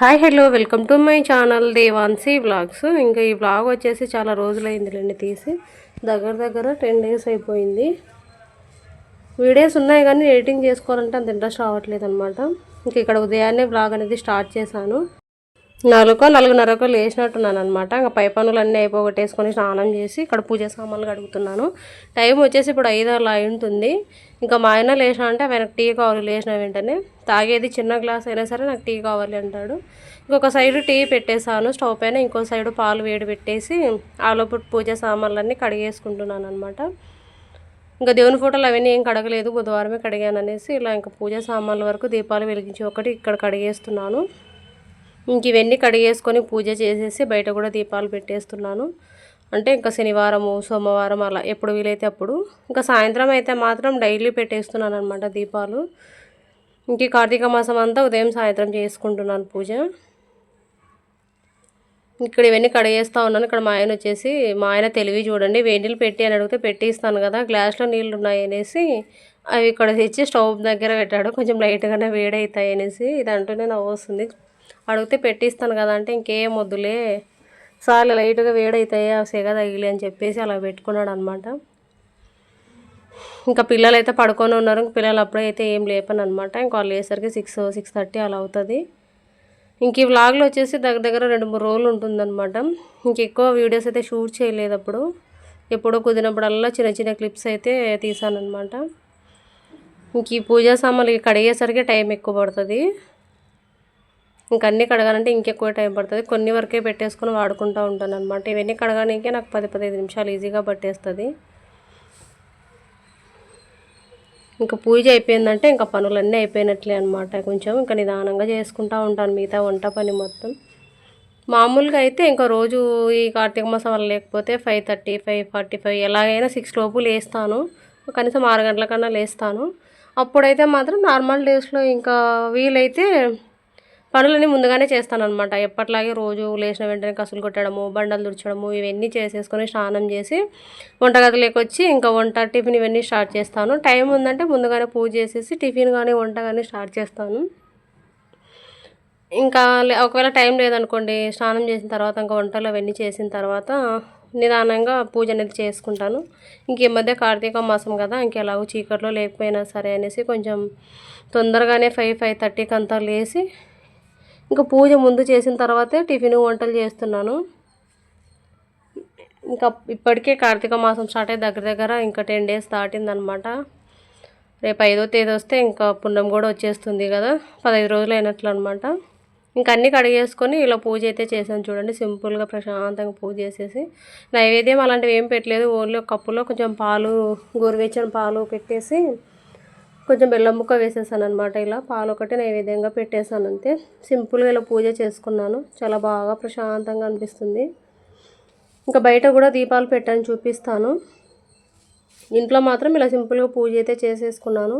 Hi hello welcome to my channel Devansi vlogs. ఇంకా ఈ vlog వచ్చేసి చాలా రోజులైందిలేండి తీసి. దగ్గర దగ్గర టెన్ డేస్ అయిపోయింది. వీడియోస్ ఉన్నాయి కానీ ఎడిటింగ్ చేసుకోవాలంటే అంత ఇంట్రెస్ట్ రావట్లేదు అనమాట ఇంక ఇక్కడ ఉదయాన్నే వ్లాగ్ అనేది స్టార్ట్ చేశాను. నాలుగో నాలుగున్నరకు లేచినట్టున్నాను అనమాట ఇంకా పై పనులు అన్నీ అయిపోగొట్టేసుకొని స్నానం చేసి ఇక్కడ పూజ సామాన్లు కడుగుతున్నాను. టైం వచ్చేసి ఇప్పుడు ఐదు అలా అయి ఉంటుంది ఇంకా మా ఆయన లేచిన అంటే ఆయనకు టీ కావాలి లేచిన వెంటనే. తాగేది చిన్న గ్లాస్ అయినా సరే నాకు టీ కావాలి అంటాడు. ఇంకొక సైడ్ టీ పెట్టేశాను స్టవ్ పైన ఇంకో సైడ్ పాలు వేడి పెట్టేసి ఆలోపు పూజ సామాన్లన్నీ కడిగేసుకుంటున్నాను అనమాట ఇంకా దేవుని ఫోటోలు అవన్నీ ఏం కడగలేదు బుధవారమే కడిగాను అనేసి ఇలా ఇంకా పూజ సామాన్ల వరకు దీపాలు వెలిగించి ఒకటి ఇక్కడ కడిగేస్తున్నాను. ఇంక ఇవన్నీ కడిగేసుకొని పూజ చేసేసి బయట కూడా దీపాలు పెట్టేస్తున్నాను. అంటే ఇంకా శనివారము సోమవారం అలా ఎప్పుడు వీలైతే అప్పుడు. ఇంకా సాయంత్రం అయితే మాత్రం డైలీ పెట్టేస్తున్నాను అనమాట దీపాలు. ఇంక కార్తీక మాసం అంతా ఉదయం సాయంత్రం చేసుకుంటున్నాను పూజ. ఇక్కడ ఇవన్నీ కడిగేస్తూ ఉన్నాను. ఇక్కడ మా ఆయన వచ్చేసి మా ఆయన తెలివి చూడండి వేడి నీళ్ళు పెట్టి అని అడిగితే పెట్టిస్తాను కదా గ్లాస్లో నీళ్ళు ఉన్నాయి అనేసి అవి ఇక్కడ తెచ్చి స్టవ్ దగ్గర పెట్టాడు. కొంచెం లైట్గానే వేడవుతాయి అనేసి ఇది అంటూనే నవ్వు వస్తుంది. అడిగితే పెట్టిస్తాను కదా అంటే ఇంకేం వద్దులే. సార్లు లైట్గా వేడవుతాయి ఆ సెగ తగిలి అని చెప్పేసి అలా పెట్టుకున్నాడు అనమాట ఇంకా పిల్లలు అయితే పడుకొని ఉన్నారు ఇంక పిల్లలు అప్పుడైతే ఏం లేపని అనమాట ఇంకా వాళ్ళు వేసరికి సిక్స్ సిక్స్ థర్టీ అలా అవుతుంది. ఇంక ఈ వ్లాగ్లో వచ్చేసి దగ్గర దగ్గర రెండు మూడు రోజులు ఉంటుందన్నమాట ఇంక ఎక్కువ వీడియోస్ అయితే షూట్ చేయలేదు అప్పుడు. ఎప్పుడో కుదిరినప్పుడల్లా చిన్న చిన్న క్లిప్స్ అయితే తీసానమాట ఇంక ఈ పూజా సామాన్లు కడిగేసరికి టైం ఎక్కువ పడుతుంది. ఇంక అన్నీ కడగాలంటే ఇంకెక్కువ టైం పడుతుంది. కొన్ని వరకే పెట్టేసుకొని వాడుకుంటూ ఉంటాను అనమాట ఇవన్నీ కడగానికే నాకు పది పదిహేను నిమిషాలు ఈజీగా పట్టేస్తుంది. ఇంకా పూజ అయిపోయిందంటే ఇంకా పనులన్నీ అయిపోయినట్లే అనమాట కొంచెం. ఇంకా నిదానంగా చేసుకుంటూ ఉంటాను మిగతా వంట పని మొత్తం. మామూలుగా అయితే ఇంకా రోజు ఈ కార్తీక మాసం వల్ల లేకపోతే five thirty five forty five ఎలాగైనా సిక్స్ లోపు లేస్తాను. కనీసం ఆరు గంటల కన్నా లేస్తాను. అప్పుడైతే మాత్రం నార్మల్ డేస్లో ఇంకా వీలైతే పనులన్నీ ముందుగానే చేస్తానన్నమాట. ఎప్పట్లాగే రోజు లేచిన వెంటనే కసులు కొట్టడము బండలు దుర్చడము ఇవన్నీ చేసేసుకొని స్నానం చేసి వంటగదిలోకి వచ్చి ఇంకా వంట టిఫిన్ ఇవన్నీ స్టార్ట్ చేస్తాను. టైం ఉందంటే ముందుగానే పూజ చేసేసి టిఫిన్ కానీ వంట కానీ స్టార్ట్ చేస్తాను. ఇంకా ఒకవేళ టైం లేదనుకోండి స్నానం చేసిన తర్వాత ఇంకా వంటలు అవన్నీ చేసిన తర్వాత నిదానంగా పూజ అనేది చేసుకుంటాను. ఇంక ఈ మధ్య కార్తీక మాసం కదా ఇంకెలాగో చీకట్లో లేకపోయినా సరే అనేసి కొంచెం తొందరగానే ఫైవ్ ఫైవ్ థర్టీకి అంతా లేచి ఇంకా పూజ ముందు చేసిన తర్వాతే టిఫిన్ వంటలు చేస్తున్నాను. ఇంకా ఇప్పటికే కార్తీక మాసం స్టార్ట్ అయ్యి దగ్గర దగ్గర ఇంకా టెన్ డేస్ దాటిందనమాట. రేపు ఐదో తేదీ వస్తే ఇంకా పుణ్యం కూడా వచ్చేస్తుంది కదా పదహైదు రోజులు అయినట్లు అనమాట ఇంకా అన్నీ కడిగేసుకొని ఇలా పూజ అయితే చేశాను చూడండి సింపుల్గా ప్రశాంతంగా పూజ చేసేసి. నైవేద్యం అలాంటివి ఏం పెట్టలేదు ఓన్లీ ఒక కప్పులో కొంచెం పాలు గోరువెచ్చని పాలు పెట్టేసి కొంచెం బెల్లం ముక్క వేసేసాను అనమాట ఇలా. పాలు ఒకటి నైవేద్యంగా పెట్టేశాను అంతే సింపుల్గా ఇలా పూజ చేసుకున్నాను. చాలా బాగా ప్రశాంతంగా అనిపిస్తుంది. ఇంకా బయట కూడా దీపాలు పెట్టాను చూపిస్తాను. ఇంట్లో మాత్రం ఇలా సింపుల్గా పూజ అయితే చేసేసుకున్నాను.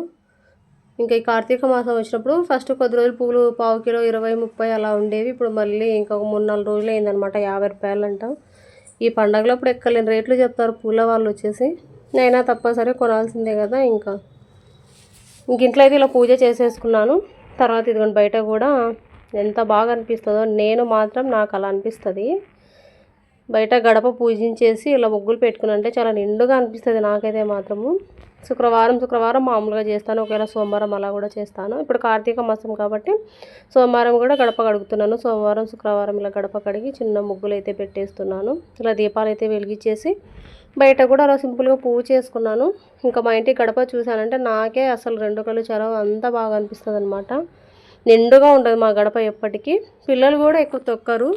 ఇంకా ఈ కార్తీక మాసం వచ్చినప్పుడు ఫస్ట్ కొద్ది రోజులు పూలు పావు కిలో ఇరవై ముప్పై అలా ఉండేవి. ఇప్పుడు మళ్ళీ ఇంకొక మూడు నాలుగు రోజులు అయిందనమాట యాభై రూపాయలు అంట. ఈ పండగలో ఇప్పుడు ఎక్కలేని రేట్లు చెప్తారు పూల వాళ్ళు వచ్చేసి. నైనా తప్పనిసరి కొనాల్సిందే కదా ఇంకా. ఇంక ఇంట్లో అయితే ఇలా పూజ చేసేసుకున్నాను. తర్వాత ఇదిగోండి బయట కూడా ఎంత బాగా అనిపిస్తుందో నేను మాత్రం నాకు అలా అనిపిస్తుంది. బయట గడప పూజించేసి ఇలా ముగ్గులు పెట్టుకుని అంటే చాలా నిండుగా అనిపిస్తుంది నాకైతే మాత్రము. శుక్రవారం శుక్రవారం మామూలుగా చేస్తాను. ఒకవేళ సోమవారం అలా కూడా చేస్తాను. ఇప్పుడు కార్తీక మాసం కాబట్టి సోమవారం కూడా గడప కడుగుతున్నాను. సోమవారం శుక్రవారం ఇలా గడప కడిగి చిన్న ముగ్గులు అయితే పెట్టేస్తున్నాను. ఇలా దీపాలు అయితే వెలిగించేసి బయట కూడా అలా సింపుల్గా పువ్వు చేసుకున్నాను. ఇంకా మా ఇంటి గడప చూశానంటే నాకే అసలు రెండు కళ్ళు చాలా అంత బాగా అనిపిస్తుంది అనమాట నిండుగా ఉంటుంది మా గడప ఎప్పటికీ. పిల్లలు కూడా ఎక్కువ తొక్కరు.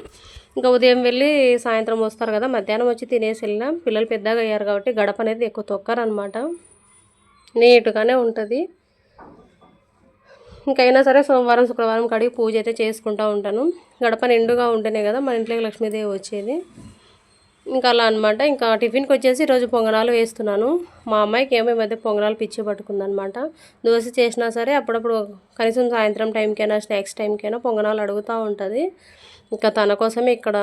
ఇంకా ఉదయం వెళ్ళి సాయంత్రం వస్తారు కదా మధ్యాహ్నం వచ్చి తినేసి వెళ్ళినా పిల్లలు పెద్దగా అయ్యారు కాబట్టి గడప అనేది ఎక్కువ తొక్కరు అనమాట నీట్గానే ఉంటుంది. ఇంకైనా సరే సోమవారం శుక్రవారం కడిగి పూజ అయితే చేసుకుంటూ ఉంటాను. గడప నిండుగా ఉంటేనే కదా మన ఇంట్లోకి లక్ష్మీదేవి వచ్చేది. ఇంకా అలా అనమాట ఇంకా టిఫిన్కి వచ్చేసి ఈరోజు పొంగనాలు వేస్తున్నాను. మా అమ్మాయికి ఏమో మధ్య పొంగనాలు పిచ్చి పట్టుకుందనమాట దోశ చేసినా సరే అప్పుడప్పుడు కనీసం సాయంత్రం టైంకైనా స్నాక్స్ టైంకైనా పొంగనాలు అడుగుతూ ఉంటుంది. ఇంకా తన కోసమే ఇక్కడ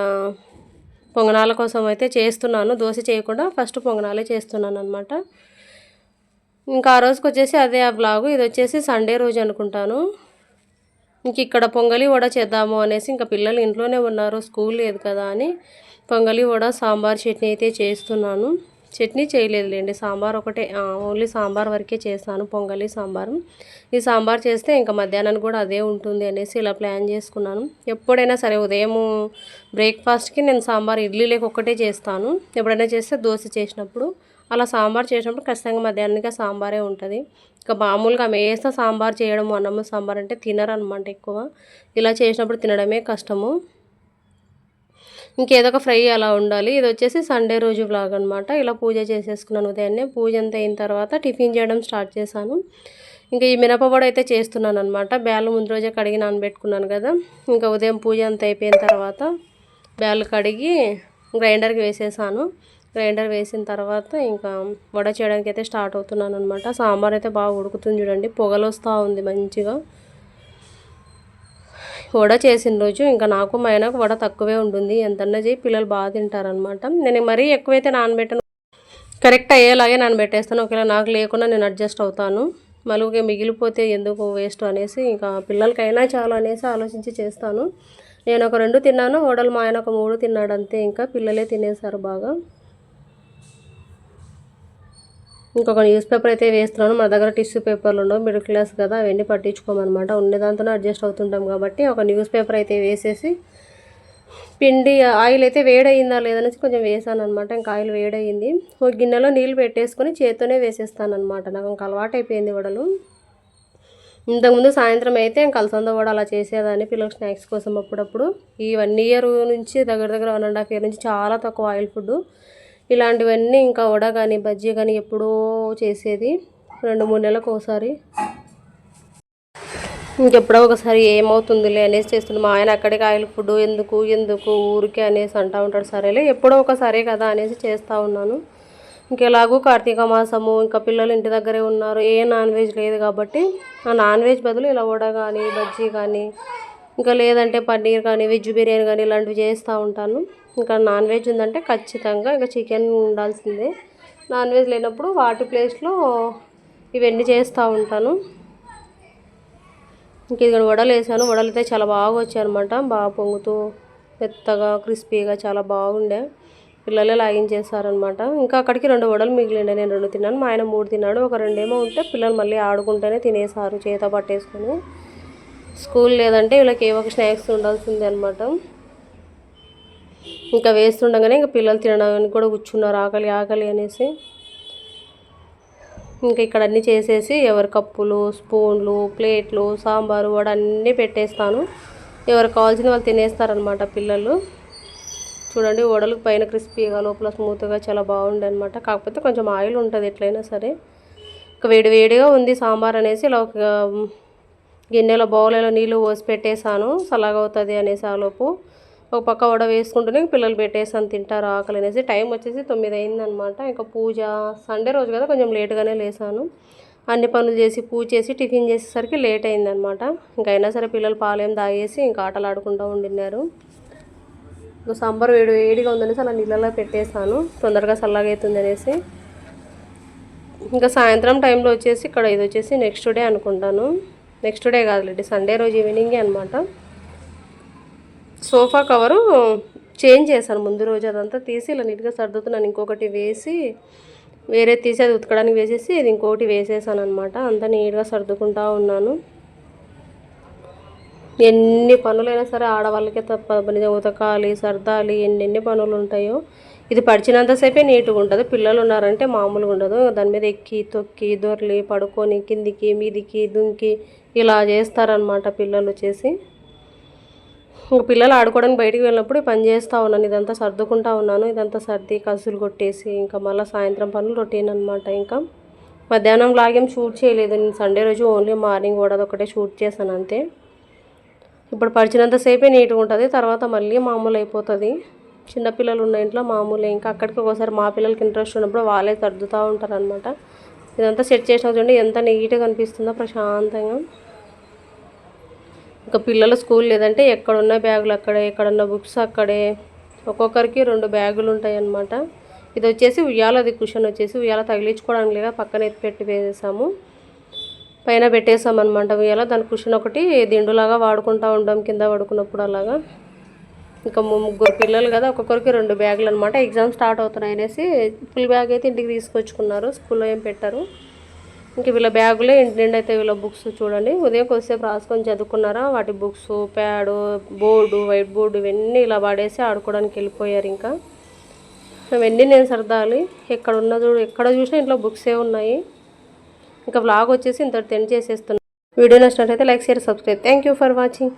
పొంగనాల కోసం అయితే చేస్తున్నాను. దోశ చేయకుండా ఫస్ట్ పొంగనాలే చేస్తున్నాను అనమాట ఇంకా ఆ రోజుకి వచ్చేసి అదే ఆ బ్లాగు. ఇది వచ్చేసి సండే రోజు అనుకుంటాను. ఇంక ఇక్కడ పొంగలి కూడా చేద్దాము అనేసి ఇంకా పిల్లలు ఇంట్లోనే ఉన్నారు. స్కూల్ లేదు కదా అని. పొంగలి కూడా సాంబార్ చట్నీ అయితే చేస్తున్నాను. చట్నీ చేయలేదులేండి. సాంబార్ ఒకటే ఓన్లీ సాంబార్ వరకే చేస్తాను పొంగలి సాంబార్. ఈ సాంబార్ చేస్తే ఇంకా మధ్యాహ్నానికి కూడా అదే ఉంటుంది అనేసి ఇలా ప్లాన్ చేసుకున్నాను. ఎప్పుడైనా సరే ఉదయం బ్రేక్ఫాస్ట్కి నేను సాంబార్ ఇడ్లీ లేక ఒక్కటే చేస్తాను. ఎప్పుడైనా చేస్తే దోశ చేసినప్పుడు. అలా సాంబార్ చేసినప్పుడు ఖచ్చితంగా మధ్యాహ్నానికి సాంబారే ఉంటుంది. ఇంకా మామూలుగా మేస్తా సాంబార్ చేయడం అన్నము సాంబార్ అంటే తినరు అనమాట ఎక్కువ. ఇలా చేసినప్పుడు తినడమే కష్టము. ఇంకేదో ఒక ఫ్రై అలా ఉండాలి. ఇది వచ్చేసి సండే రోజు బ్లాగ్ అనమాట ఇలా పూజ చేసేసుకున్నాను ఉదయాన్నే. పూజ అంతా అయిన తర్వాత టిఫిన్ చేయడం స్టార్ట్ చేశాను. ఇంకా ఈ మినపవడ అయితే చేస్తున్నాను అనమాట బ్యాలు ముందు రోజే కడిగి నానబెట్టుకున్నాను కదా. ఇంకా ఉదయం పూజ అంతా అయిపోయిన తర్వాత బ్యాలు కడిగి గ్రైండర్కి వేసేసాను. గ్రైండర్ వేసిన తర్వాత ఇంకా వడ చేయడానికి అయితే స్టార్ట్ అవుతున్నాను అనమాట సాంబార్ అయితే బాగా ఉడుకుతుంది చూడండి. పొగలు వస్తూ ఉంది మంచిగా. వడ చేసిన రోజు ఇంకా నాకు మా ఆయనకు వడ తక్కువే ఉంటుంది ఎంతన్నా చేయి పిల్లలు బాగా తింటారనమాట నేను మరీ ఎక్కువైతే నానబెట్టను. కరెక్ట్ అయ్యేలాగే నానబెట్టేస్తాను. ఒకవేళ నాకు లేకుండా నేను అడ్జస్ట్ అవుతాను. మళ్ళీ మిగిలిపోతే ఎందుకు వేస్ట్ అనేసి ఇంకా పిల్లలకైనా చాలు అనేసి ఆలోచించి చేస్తాను. నేను ఒక రెండు తిన్నాను. వడలు మా ఆయన ఒక మూడు తిన్నాడు అంతే. ఇంకా పిల్లలే తినేశారు బాగా. ఇంకొక న్యూస్ పేపర్ అయితే వేస్తున్నాను. మా దగ్గర టిష్యూ పేపర్లు ఉండవు. మిడిల్ క్లాస్ కదా అవన్నీ పట్టించుకోమన్నమాట ఉండేదాంతోనే అడ్జస్ట్ అవుతుంటాం కాబట్టి ఒక న్యూస్ పేపర్ అయితే వేసేసి పిండి ఆయిల్ అయితే వేడయిందా లేదనేసి కొంచెం వేసాను అనమాట ఇంకా ఆయిల్ వేడయింది. ఒక గిన్నెలో నీళ్ళు పెట్టేసుకొని చేత్తోనే వేసేస్తాను అనమాట నాకు ఇంకా అలవాటు అయిపోయింది వడలు. ఇంతకుముందు సాయంత్రం అయితే ఇంకా అలసంద వడ అలా చేసేదాన్ని పిల్లలకు స్నాక్స్ కోసం అప్పుడప్పుడు. ఈ వన్ ఇయర్ నుంచి దగ్గర దగ్గర వన్ అండ్ హాఫ్ ఇయర్ నుంచి చాలా తక్కువ ఆయిల్ ఫుడ్ ఇలాంటివన్నీ ఇంకా వడ కానీ బజ్జీ కానీ ఎప్పుడో చేసేది. రెండు మూడు నెలలకు ఒకసారి. ఇంకెప్పుడో ఒకసారి ఏమవుతుందిలే అనేసి చేస్తుంది. మా ఆయన అక్కడికి ఆయిల్ ఫుడ్ ఎందుకు ఎందుకు ఊరికే అనేసి అంటూ ఉంటాడు. సరేలే ఎప్పుడో ఒకసారి కదా అనేసి చేస్తూ ఉన్నాను. ఇంకెలాగూ కార్తీక మాసము ఇంకా పిల్లలు ఇంటి దగ్గరే ఉన్నారు. ఏ నాన్ వెజ్ లేదు కాబట్టి ఆ నాన్ వెజ్ బదులు ఇలా వడ కానీ బజ్జీ కానీ ఇంకా లేదంటే పన్నీర్ కానీ వెజ్ బిర్యానీ కానీ ఇలాంటివి చేస్తూ ఉంటాను. ఇంకా నాన్ వెజ్ ఉందంటే ఖచ్చితంగా ఇంకా చికెన్ ఉండాల్సిందే. నాన్ వెజ్ లేనప్పుడు వాటి ప్లేస్లో ఇవన్నీ చేస్తూ ఉంటాను. ఇంక ఇది వడలు వేసాను. వడలు అయితే చాలా బాగా వచ్చాయన్నమాట. బాగా పొంగుతూ మెత్తగా క్రిస్పీగా చాలా బాగుండే. పిల్లలే లాగించేసారనమాట ఇంకా అక్కడికి రెండు వడలు మిగిలిండే. నేను రెండు తిన్నాను. మా ఆయన మూడు తిన్నాడు. ఒక రెండేమో ఉంటే పిల్లలు మళ్ళీ ఆడుకుంటేనే తినేసారు చేత పట్టేసుకొని. స్కూల్ లేదంటే వీళ్ళకి ఏ ఒక స్నాక్స్ ఉండాల్సిందే అనమాట ఇంకా వేస్తుండగానే ఇంకా పిల్లలు తినడానికి కూడా కూర్చున్నారు ఆకలి ఆకలి అనేసి. ఇంకా ఇక్కడ అన్నీ చేసేసి ఎవరి కప్పులు స్పూన్లు ప్లేట్లు సాంబారు వాడు అన్నీ పెట్టేస్తాను. ఎవరు కావాల్సిన వాళ్ళు తినేస్తారనమాట పిల్లలు. చూడండి వడలు పైన క్రిస్పీగా లోపల స్మూత్గా చాలా బాగుండే అనమాట కాకపోతే కొంచెం ఆయిల్ ఉంటుంది ఎట్లయినా సరే. ఇంకా వేడి వేడిగా ఉంది సాంబార్ అనేసి ఇలా ఒక గిన్నెలో బౌలలో నీళ్ళు పోసి పెట్టేశాను. చల్లగా అవుతుంది అనేసి ఆలోపు ఒక పక్క వడ వేసుకుంటూనే పిల్లలు పెట్టేసాను తింటారు ఆకలి అనేసి. టైం వచ్చేసి తొమ్మిది అయిందనమాట ఇంకా పూజ సండే రోజు కదా కొంచెం లేట్గానే లేసాను. అన్ని పనులు చేసి పూజ చేసి టిఫిన్ చేసేసరికి లేట్ అయిందనమాట ఇంకా అయినా సరే పిల్లలు పాలేం తాగేసి ఇంకా ఆటలు ఆడుకుంటూ ఉండినారు ఇంకా సాంబార్ వేడి వేడిగా ఉందనేసి అలా నీళ్ళలో పెట్టేశాను. తొందరగా చల్లగా అవుతుంది అనేసి. ఇంకా సాయంత్రం టైంలో వచ్చేసి ఇక్కడ ఇది వచ్చేసి నెక్స్ట్ డే అనుకుంటాను. నెక్స్ట్ డే కాదులేండి సండే రోజు ఈవినింగే అనమాట సోఫా కవరు చేంజ్ చేశాను ముందు రోజు అదంతా తీసి ఇలా నీట్గా సర్దుతున్నాను. ఇంకొకటి వేసి వేరే తీసి అది ఉతకడానికి వేసేసి ఇది ఇంకోటి వేసేసాను అనమాట అంతా నీట్గా సర్దుకుంటా ఉన్నాను. ఎన్ని పనులైనా సరే ఆడవాళ్ళకే తప్ప ఉతకాలి సర్దాలి ఎన్ని పనులు ఉంటాయో. ఇది పడిచినంతసేపే నీట్గా ఉంటుంది. పిల్లలు ఉన్నారంటే మామూలుగా ఉండదు. దాని మీద ఎక్కి తొక్కి దొర్లి పడుకొని కిందికి మీదికి దుంకి ఇలా చేస్తారనమాట పిల్లలు వచ్చేసి పిల్లలు ఆడుకోవడానికి బయటికి వెళ్ళినప్పుడు పని చేస్తూ ఉన్నాను ఇదంతా సర్దుకుంటా ఉన్నాను ఇదంతా సర్ది కసులు కొట్టేసి ఇంకా మళ్ళీ సాయంత్రం పనులు రొటీన్ అనమాట ఇంకా. మధ్యాహ్నం లాగేం షూట్ చేయలేదు నేను సండే రోజు ఓన్లీ మార్నింగ్ కూడా ఒకటే షూట్ చేశాను అంతే. ఇప్పుడు పరిచినంతసేపే నీట్గా ఉంటుంది తర్వాత మళ్ళీ మామూలు అయిపోతుంది. చిన్నపిల్లలు ఉన్న ఇంట్లో మామూలే ఇంకా అక్కడికి ఒకసారి మా పిల్లలకి ఇంట్రెస్ట్ ఉన్నప్పుడు వాళ్ళే సర్దుతూ ఉంటారు అనమాట ఇదంతా సెట్ చేసిన చూడండి ఎంత నీట్గా కనిపిస్తుందో ప్రశాంతంగా. ఇంకా పిల్లల స్కూల్ లేదంటే ఎక్కడున్న బ్యాగులు అక్కడే ఎక్కడున్న బుక్స్ అక్కడే. ఒక్కొక్కరికి రెండు బ్యాగులు ఉంటాయి అన్నమాట ఇది వచ్చేసి ఉయ్యాలది కుషన్ వచ్చేసి ఉయ్యాల తగిలించుకోవడానికి లేదా పక్కన ఎత్తి పెట్టి వేసేసాము. పైన పెట్టేసామన్నమాట ఉయ్యాల. దాని కుషన్ ఒకటి దిండులాగా వాడుకుంటూ ఉంటాం కింద పడుకున్నప్పుడు అలాగా. ఇంకా ముగ్గురు పిల్లలు కదా ఒక్కొక్కరికి రెండు బ్యాగులు అనమాట ఎగ్జామ్ స్టార్ట్ అవుతున్నాయి అనేసి ఫుల్ బ్యాగ్ అయితే ఇంటికి తీసుకొచ్చుకున్నారు. స్కూల్లో ఏం పెట్టారు. ఇంక వీళ్ళ బ్యాగులే ఇంటి నిండా అయితే వీళ్ళ బుక్స్ చూడండి. ఉదయం కొద్దిసేపు రాసుకొని చదువుకున్నారా? వాటి books pad board white board ఇవన్నీ ఇలా పడేసి ఆడుకోవడానికి వెళ్ళిపోయారు ఇంకా. అవన్నీ నేను సర్దాలి. ఎక్కడ ఉన్న చూడు ఎక్కడ చూసినా ఇంట్లో బుక్సే ఉన్నాయి. ఇంకా వ్లాగ్ వచ్చేసి ఇంత టెన్ చేసేస్తున్నాను వీడియో నచ్చినట్లయితే like share subscribe. Thank you for watching